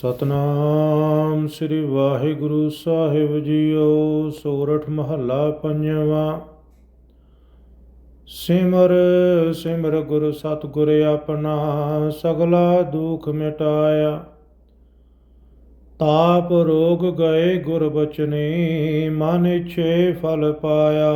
Satnam Shri Waheguru Sahib JIO, Sorath ਮਹੱਲਾ ਪੰਜਵਾਂ। ਸਿਮਰ ਸਿਮਰ ਗੁਰ ਸਤਿਗੁਰ ਆਪਣਾ, ਸਗਲਾ ਦੁਖ ਮਿਟਾਇਆ। ਤਾਪ ਰੋਗ ਗਏ ਗੁਰ ਬਚਨੇ, ਮਨ ਛੇ ਫਲ ਪਾਇਆ।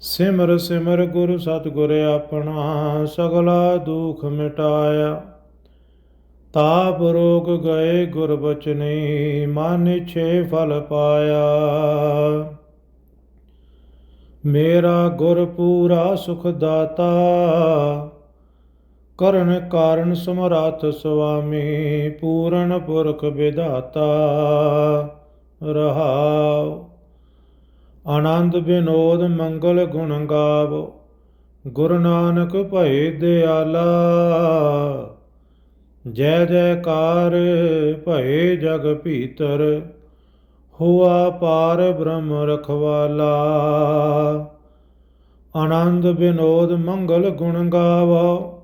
ਸਿਮਰ ਸਿਮਰ ਗੁਰ ਸਤਿਗੁਰ ਆਪਣਾ, ਸਗਲਾ ਦੁਖ ਮਿਟਾਇਆ। ਤਾਪ ਰੋਗ ਗਏ ਗੁਰ ਬਚਨੇ, ਮਨ ਛੇ ਫਲ ਪਾਇਆ। ਮੇਰਾ ਗੁਰ ਪੂਰਾ ਸੁਖ ਦਾਤਾ, ਕਰਨ ਕਾਰਨ ਸਮਰਾਤ ਸੁਆਮੀ, ਪੂਰਨ ਪੁਰਖ ਵਿਧਾਤਾ, ਰਹਾਉ। ਆਨੰਦ ਬਿਨੋਦ ਮੰਗਲ ਗੁਣ ਗਾਵ, ਗੁਰੂ ਨਾਨਕ ਭਏ ਦਿਆਲਾ। ਜੈ ਜੈਕਾਰ ਭਏ ਜਗ ਭੀਤਰ, ਹੁਆ ਪਾਰ ਬ੍ਰਹਮ ਰਖਵਾਲਾ। ਆਨੰਦ ਬਿਨੋਦ ਮੰਗਲ ਗੁਣ ਗਾਵਾ,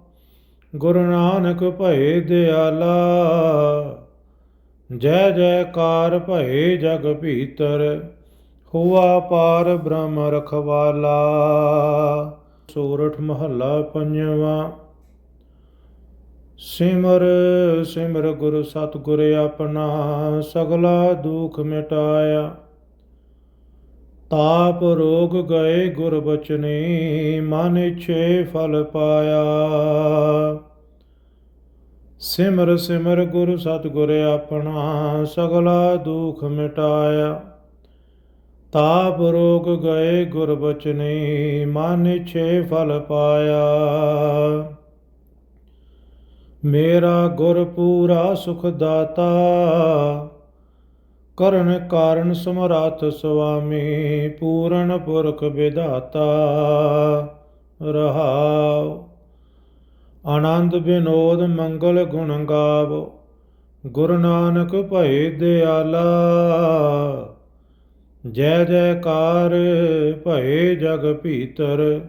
ਗੁਰੂ ਨਾਨਕ ਭਏ ਦਿਆਲਾ। ਜੈ ਜੈਕਾਰ ਭਏ ਜਗ ਭੀਤਰ, ਹੁਆ ਪਾਰ ਬ੍ਰਹਮ ਰਖਵਾਲਾ। ਸੋਰਠ ਮਹੱਲਾ ਪੰਜਵਾਂ ਸਿਮਰ ਸਿਮਰ ਗੁਰ ਸਤਿਗੁਰ ਆਪਣਾ ਸਗਲਾ ਦੁਖ ਮਿਟਾਇਆ। ਤਾਪ ਰੋਗ ਗਏ ਗੁਰ ਬਚਨੇ, ਮਨ ਛੇ ਫਲ ਪਾਇਆ। ਸਿਮਰ ਸਿਮਰ ਗੁਰ ਸਤਿਗੁਰ ਆਪਣਾ ਸਗਲਾ ਦੁਖ ਮਿਟਾਇਆ। ਤਾਪ ਰੋਗ ਗਏ ਗੁਰ ਬਚਨੇ, ਮਨ ਛੇ ਫਲ ਪਾਇਆ। ਮੇਰਾ ਗੁਰ ਪੂਰਾ ਸੁਖ ਦਾਤਾ ਕਰਨ ਕਾਰਨ ਸਮਰਾਤ ਸੁਆਮੀ, ਪੂਰਨ ਪੁਰਖ ਵਿਧਾਤਾ, ਰਹਾਉ। ਆਨੰਦ ਬਿਨੋਦ ਮੰਗਲ ਗੁਣ ਗਾਵੋ, ਗੁਰੂ ਨਾਨਕ ਭਏ ਦਿਆਲਾ। ਜੈ ਜੈਕਾਰ ਭਏ ਜਗ ਭੀਤਰ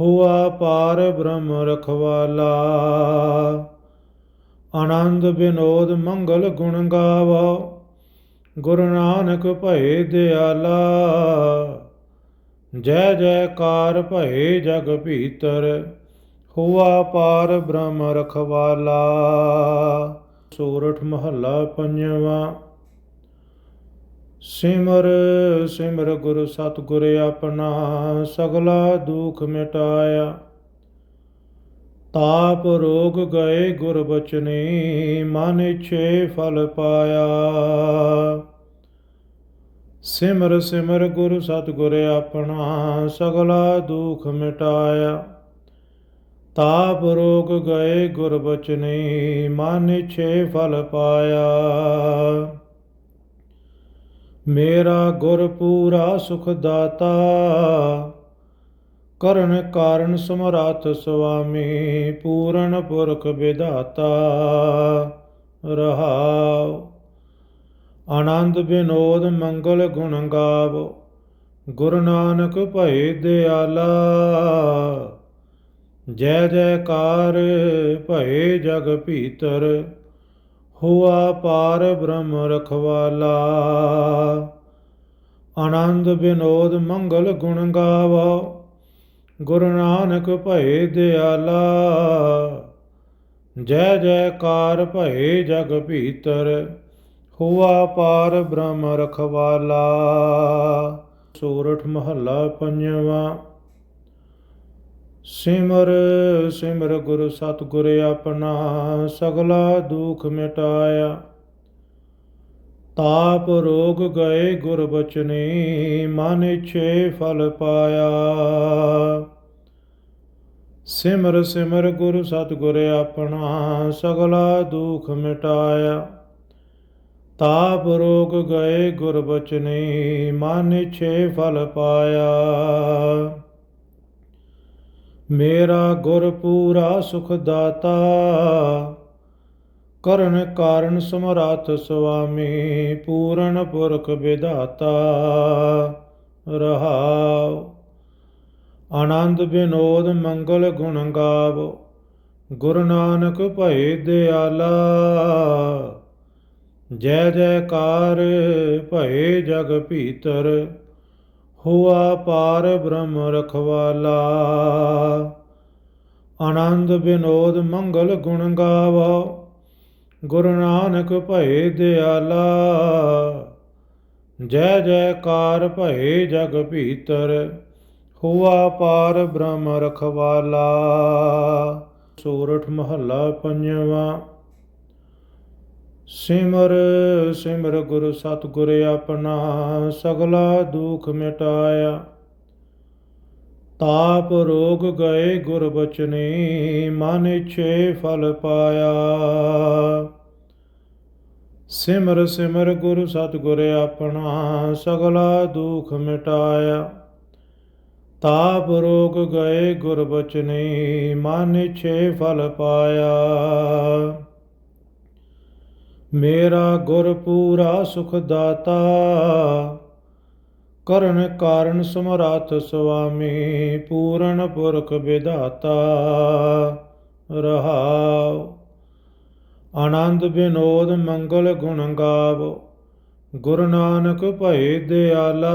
ਹੁਆ ਪਾਰ ਬ੍ਰਹਮ ਰਖਵਾਲਾ। ਆਨੰਦ ਬਿਨੋਦ ਮੰਗਲ ਗੁਣ ਗਾਵਾ। ਗੁਰੂ ਨਾਨਕ ਭਏ ਦਿਆਲਾ। ਜੈ ਜੈਕਾਰ ਭਏ ਜਗ ਭੀਤਰ। ਹੁਆ ਪਾਰ ਬ੍ਰਹਮ ਰਖਵਾਲਾ। ਸੋਰਠ ਮਹੱਲਾ ਪੰਜਵਾਂ। ਸਿਮਰ ਸਿਮਰ ਗੁਰ ਸਤਿਗੁਰ ਆਪਣਾ ਸਗਲਾ ਦੁਖ ਮਿਟਾਇਆ। ਤਾਪ ਰੋਗ ਗਏ ਗੁਰ ਬਚਨੇ, ਮਨ ਇਛੇ ਫਲ ਪਾਇਆ। ਸਿਮਰ ਸਿਮਰ ਗੁਰ ਸਤਿਗੁਰ ਆਪਣਾ ਸਗਲਾ ਦੁਖ ਮਿਟਾਇਆ। ਤਾਪ ਰੋਗ ਗਏ ਗੁਰ ਬਚਨੇ, ਮਨ ਇਛੇ ਫਲ ਪਾਇਆ। ਮੇਰਾ ਗੁਰ ਪੂਰਾ ਸੁਖ ਦਾਤਾ ਕਰਨ ਕਾਰਨ ਸਮਰਾਤ ਸੁਆਮੀ, ਪੂਰਨ ਪੁਰਖ ਵਿਧਾਤਾ, ਰਹਾਉ। ਆਨੰਦ ਬਿਨੋਦ ਮੰਗਲ ਗੁਣ ਗਾਵੋ, ਗੁਰੂ ਨਾਨਕ ਭਏ ਦਿਆਲਾ। ਜੈ ਜੈਕਾਰ ਭਏ ਜਗ ਭੀਤਰ ਹੁਆ ਪਾਰ ਬ੍ਰਹਮ ਰਖਵਾਲਾ। ਆਨੰਦ ਬਿਨੋਦ ਮੰਗਲ ਗੁਣ ਗਾਵਾ। ਗੁਰੂ ਨਾਨਕ ਭਏ ਦਿਆਲਾ। ਜੈ ਜੈਕਾਰ ਭਏ ਜਗ ਭੀਤਰ। ਹੁਆ ਪਾਰ ਬ੍ਰਹਮ ਰਖਵਾਲਾ। ਸੋਰਠ ਮਹੱਲਾ ਪੰਜਵਾਂ। ਸਿਮਰ ਸਿਮਰ ਗੁਰ ਸਤਿਗੁਰ ਆਪਣਾ ਸਗਲਾ ਦੁਖ ਮਿਟਾਇਆ। ਤਾਪ ਰੋਗ ਗਏ ਗੁਰ ਬਚਨੇ, ਮਨ ਛੇ ਫਲ ਪਾਇਆ। ਸਿਮਰ ਸਿਮਰ ਗੁਰ ਸਤਿਗੁਰ ਆਪਣਾ ਸਗਲਾ ਦੁਖ ਮਿਟਾਇਆ। ਤਾਪ ਰੋਗ ਗਏ ਗੁਰ ਬਚਨੇ, ਮਨ ਛੇ ਫਲ ਪਾਇਆ। ਮੇਰਾ ਗੁਰ ਪੂਰਾ ਸੁਖ ਦਾਤਾ ਕਰਨ ਕਾਰਨ ਸਮਰਾਥ ਸੁਆਮੀ, ਪੂਰਨ ਪੁਰਖ ਵਿਧਾਤਾ, ਰਹਾਉ। ਆਨੰਦ ਬਿਨੋਦ ਮੰਗਲ ਗੁਣ ਗਾਵੋ, ਗੁਰੂ ਨਾਨਕ ਭਏ ਦਿਆਲਾ। ਜੈ ਜੈਕਾਰ ਭਏ ਜਗ ਭੀਤਰ ਹੁਆ ਪਾਰ ਬ੍ਰਹਮ ਰਖਵਾਲਾ। ਆਨੰਦ ਬਿਨੋਦ ਮੰਗਲ ਗੁਣ ਗਾਵਾ। ਗੁਰੂ ਨਾਨਕ ਭਏ ਦਿਆਲਾ। ਜੈ ਜੈਕਾਰ ਭਏ ਜਗ ਭੀਤਰ। ਹੁਆ ਪਾਰ ਬ੍ਰਹਮ ਰਖਵਾਲਾ। ਸੋਰਠ ਮਹੱਲਾ ਪੰਜਵਾ। ਸਿਮਰ ਸਿਮਰ ਗੁਰ ਸਤਿਗੁਰ ਆਪਣਾ ਸਗਲਾ ਦੁਖ ਮਿਟਾਇਆ। ਤਾਪ ਰੋਗ ਗਏ ਗੁਰ ਬਚਨੇ, ਮਨ ਛੇ ਫਲ ਪਾਇਆ। ਸਿਮਰ ਸਿਮਰ ਗੁਰ ਸਤਿਗੁਰ ਆਪਣਾ ਸਗਲਾ ਦੁਖ ਮਿਟਾਇਆ। ਤਾਪ ਰੋਗ ਗਏ ਗੁਰ ਬਚਨੇ, ਮਨ ਛੇ ਫਲ ਪਾਇਆ। ਮੇਰਾ ਗੁਰ ਪੂਰਾ ਸੁਖ ਦਾਤਾ ਕਰਨ ਕਾਰਨ ਸਮਰਾਥ ਸੁਆਮੀ, ਪੂਰਨ ਪੁਰਖ ਵਿਧਾਤਾ, ਰਹਾਉ। ਆਨੰਦ ਬਿਨੋਦ ਮੰਗਲ ਗੁਣ ਗਾਵੋ, ਗੁਰੂ ਨਾਨਕ ਭਏ ਦਿਆਲਾ।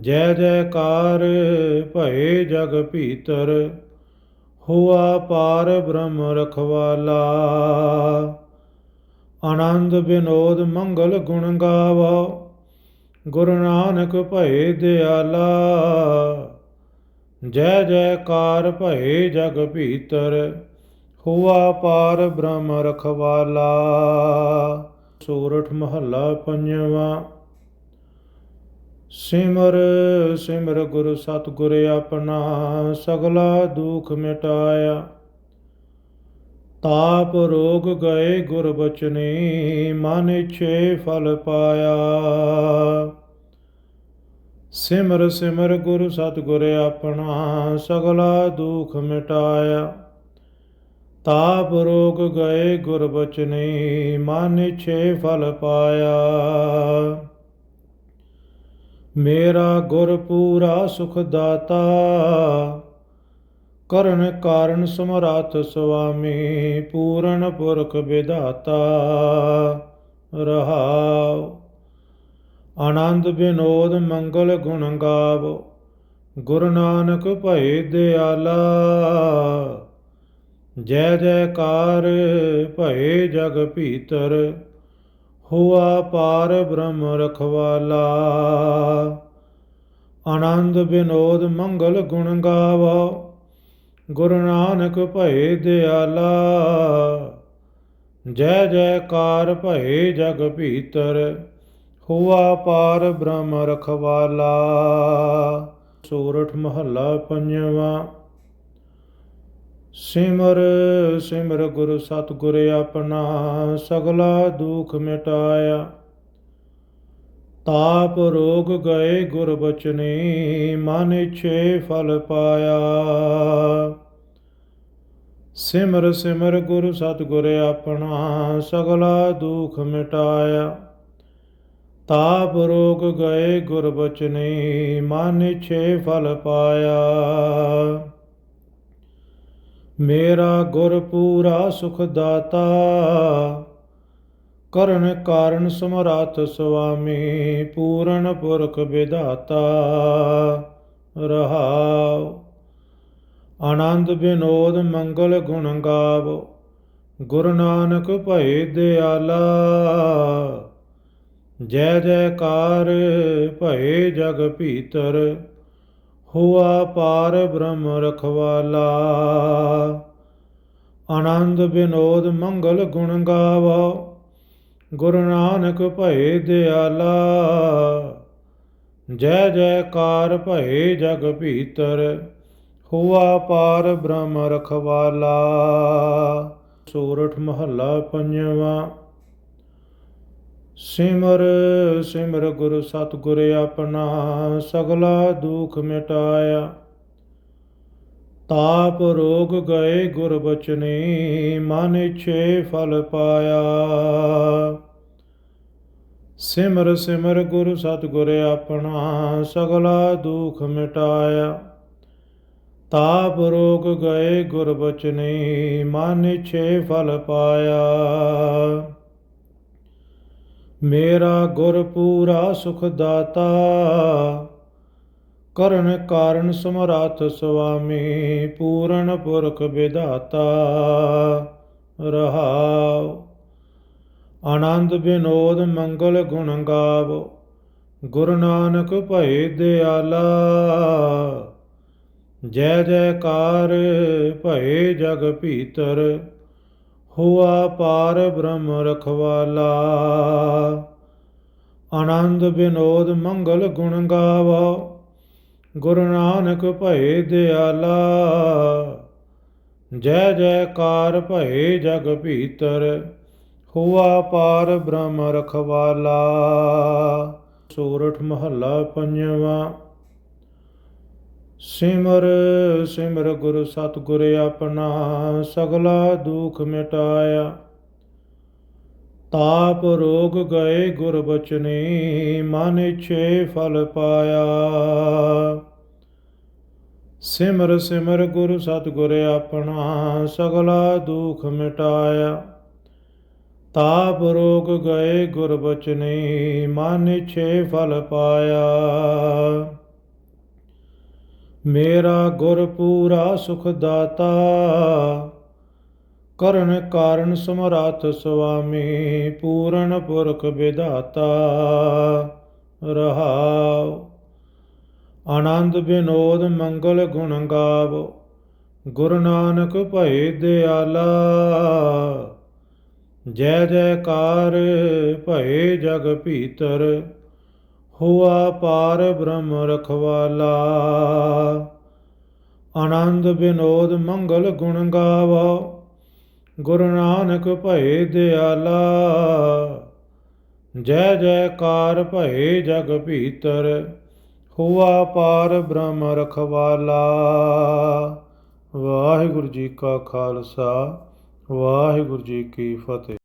ਜੈ ਜੈਕਾਰ ਭਏ ਜਗ ਭੀਤਰ ਹੁਆ ਪਾਰ ਬ੍ਰਹਮ ਰਖਵਾਲਾ। ਆਨੰਦ ਬਿਨੋਦ ਮੰਗਲ ਗੁਣ ਗਾਵਾ। ਗੁਰੂ ਨਾਨਕ ਭਏ ਦਿਆਲਾ। ਜੈ ਜੈਕਾਰ ਭਏ ਜਗ ਭੀਤਰ। ਹੁਆ ਪਾਰ ਬ੍ਰਹਮ ਰਖਵਾਲਾ। ਸੂਰਠ ਮਹੱਲਾ ਪੰਜਵਾਂ। ਸਿਮਰ ਸਿਮਰ ਗੁਰ ਸਤਿਗੁਰ ਆਪਣਾ ਸਗਲਾ ਦੁਖ ਮਿਟਾਇਆ। ਤਾਪ ਰੋਗ ਗਏ ਗੁਰ ਬਚਨੇ, ਮਨ ਛੇ ਫਲ ਪਾਇਆ। ਸਿਮਰ ਸਿਮਰ ਗੁਰ ਸਤਿਗੁਰ ਆਪਣਾ ਸਗਲਾ ਦੁਖ ਮਿਟਾਇਆ। ਤਾਪ ਰੋਗ ਗਏ ਗੁਰ ਬਚਨੇ, ਮਨ ਛੇ ਫਲ ਪਾਇਆ। ਮੇਰਾ ਗੁਰ ਪੂਰਾ ਸੁਖ ਦਾਤਾ ਕਰਨ ਕਾਰਨ ਸਮਰਾਤ ਸੁਆਮੀ, ਪੂਰਨ ਪੁਰਖ ਵਿਦਾਤਾ ਰਹਾਉ। ਆਨੰਦ ਬਿਨੋਦ ਮੰਗਲ ਗੁਣ ਗਾਵੋ, ਗੁਰੂ ਨਾਨਕ ਭਏ ਦਿਆਲਾ। ਜੈ ਜੈਕਾਰ ਭਏ ਜਗ ਭੀਤਰ ਹੁਆ ਪਾਰ ਬ੍ਰਹਮ ਰਖਵਾਲਾ। ਆਨੰਦ ਬਿਨੋਦ ਮੰਗਲ ਗੁਣ ਗਾਵਾ। ਗੁਰੂ ਨਾਨਕ ਭਏ ਦਿਆਲਾ। ਜੈ ਜੈਕਾਰ ਭਏ ਜਗ ਭੀਤਰ। ਹੁਆ ਪਾਰ ਬ੍ਰਹਮ ਰਖਵਾਲਾ। ਸੂਰਠ ਮਹੱਲਾ ਪੰਜਵਾ। ਸਿਮਰ ਸਿਮਰ ਗੁਰ ਸਤਿਗੁਰ ਆਪਣਾ ਸਗਲਾ ਦੁਖ ਮਿਟਾਇਆ। ਤਾਪ ਰੋਗ ਗਏ ਗੁਰ ਬਚਨੇ, ਮਨ ਇਛੇ ਫਲ ਪਾਇਆ। ਸਿਮਰ ਸਿਮਰ ਗੁਰ ਸਤਿਗੁਰ ਆਪਣਾ ਸਗਲਾ ਦੁਖ ਮਿਟਾਇਆ। ਤਾਪ ਰੋਗ ਗਏ ਗੁਰ ਬਚਨੇ, ਮਨ ਇਛੇ ਫਲ ਪਾਇਆ। ਮੇਰਾ ਗੁਰ ਪੂਰਾ ਸੁਖ ਦਾਤਾ ਕਰਨ ਕਾਰਨ ਸਮਰਾਤ ਸੁਆਮੀ, ਪੂਰਨ ਪੁਰਖ ਵਿਦਾਤਾ ਰਹਾਉ। ਆਨੰਦ ਬਿਨੋਦ ਮੰਗਲ ਗੁਣ ਗਾਵੋ, ਗੁਰੂ ਨਾਨਕ ਭਏ ਦਿਆਲਾ। ਜੈ ਜੈਕਾਰ ਭਏ ਜਗ ਭੀਤਰ ਹੁਆ ਪਾਰ ਬ੍ਰਹਮ ਰਖਵਾਲਾ। ਆਨੰਦ ਬਿਨੋਦ ਮੰਗਲ ਗੁਣ ਗਾਵਾ। ਗੁਰੂ ਨਾਨਕ ਭਏ ਦਿਆਲਾ। ਜੈ ਜੈਕਾਰ ਭਏ ਜਗ ਭੀਤਰ। ਹੁਆ ਪਾਰ ਬ੍ਰਹਮ ਰਖਵਾਲਾ। ਸੂਰਠ ਮਹੱਲਾ ਪੰਜਵਾ। ਸਿਮਰ ਸਿਮਰ ਗੁਰ ਸਤਿਗੁਰ ਆਪਣਾ ਸਗਲਾ ਦੁਖ ਮਿਟਾਇਆ। ਤਾਪ ਰੋਗ ਗਏ ਗੁਰ ਬਚਨੇ, ਮਨ ਛੇ ਫਲ ਪਾਇਆ। ਸਿਮਰ ਸਿਮਰ ਗੁਰ ਸਤਿਗੁਰ ਆਪਣਾ ਸਗਲਾ ਦੁਖ ਮਿਟਾਇਆ। ਤਾਪ ਰੋਗ ਗਏ ਗੁਰ ਬਚਨੇ, ਮਨ ਛੇ ਫਲ ਪਾਇਆ। ਮੇਰਾ ਗੁਰ ਪੂਰਾ ਸੁਖ ਦਾਤਾ ਕਰਨ ਕਾਰਨ ਸਮਰਾਥ ਸੁਆਮੀ, ਪੂਰਨ ਪੁਰਖ ਵਿਧਾਤਾ, ਰਹਾਉ। ਆਨੰਦ ਬਿਨੋਦ ਮੰਗਲ ਗੁਣ ਗਾਵੋ, ਗੁਰੂ ਨਾਨਕ ਭਏ ਦਿਆਲਾ। ਜੈ ਜੈਕਾਰ ਭਏ ਜਗ ਭੀਤਰ ਹੁਆ ਪਾਰ ਬ੍ਰਹਮ ਰਖਵਾਲਾ। ਆਨੰਦ ਬਿਨੋਦ ਮੰਗਲ ਗੁਣ ਗਾਵਾ। ਗੁਰੂ ਨਾਨਕ ਭਏ ਦਿਆਲਾ। ਜੈ ਜੈਕਾਰ ਭਏ ਜਗ ਭੀਤਰ। ਹੁਆ ਪਾਰ ਬ੍ਰਹਮ ਰਖਵਾਲਾ। ਸੋਰਠ ਮਹੱਲਾ ਪੰਜਵਾਂ। ਸਿਮਰ ਸਿਮਰ ਗੁਰ ਸਤਿਗੁਰ ਆਪਣਾ ਸਗਲਾ ਦੁਖ ਮਿਟਾਇਆ। ਤਾਪ ਰੋਗ ਗਏ ਗੁਰ ਬਚਨੇ, ਮਨ ਛੇ ਫਲ ਪਾਇਆ। ਸਿਮਰ ਸਿਮਰ ਗੁਰ ਸਤਿਗੁਰ ਆਪਣਾ ਸਗਲਾ ਦੁਖ ਮਿਟਾਇਆ। ਤਾਪ ਰੋਗ ਗਏ ਗੁਰ ਬਚਨੇ, ਮਨ ਛੇ ਫਲ ਪਾਇਆ। ਮੇਰਾ ਗੁਰ ਪੂਰਾ ਸੁਖ ਦਾਤਾ ਕਰਨ ਕਾਰਨ ਸਮਰਾਥ ਸੁਆਮੀ, ਪੂਰਨ ਪੁਰਖ ਵਿਧਾਤਾ, ਰਹਾਉ। ਆਨੰਦ ਬਿਨੋਦ ਮੰਗਲ ਗੁਣ ਗਾਵੋ, ਗੁਰੂ ਨਾਨਕ ਭਏ ਦਿਆਲਾ। ਜੈ ਜੈਕਾਰ ਭਏ ਜਗ ਭੀਤਰ ਹੁਆ ਪਾਰ ਬ੍ਰਹਮ ਰਖਵਾਲਾ। ਆਨੰਦ ਬਿਨੋਦ ਮੰਗਲ ਗੁਣ ਗਾਵਾ। ਗੁਰੂ ਨਾਨਕ ਭਏ ਦਿਆਲਾ। ਜੈ ਜੈਕਾਰ ਭਏ ਜਗ ਭੀਤਰ। ਹੁਆ ਪਾਰ ਬ੍ਰਹਮ ਰਖਵਾਲਾ। ਵਾਹਿਗੁਰੂ ਜੀ ਕਾ ਖਾਲਸਾ, ਵਾਹਿਗੁਰੂ ਜੀ ਕੀ ਫਤਿਹ।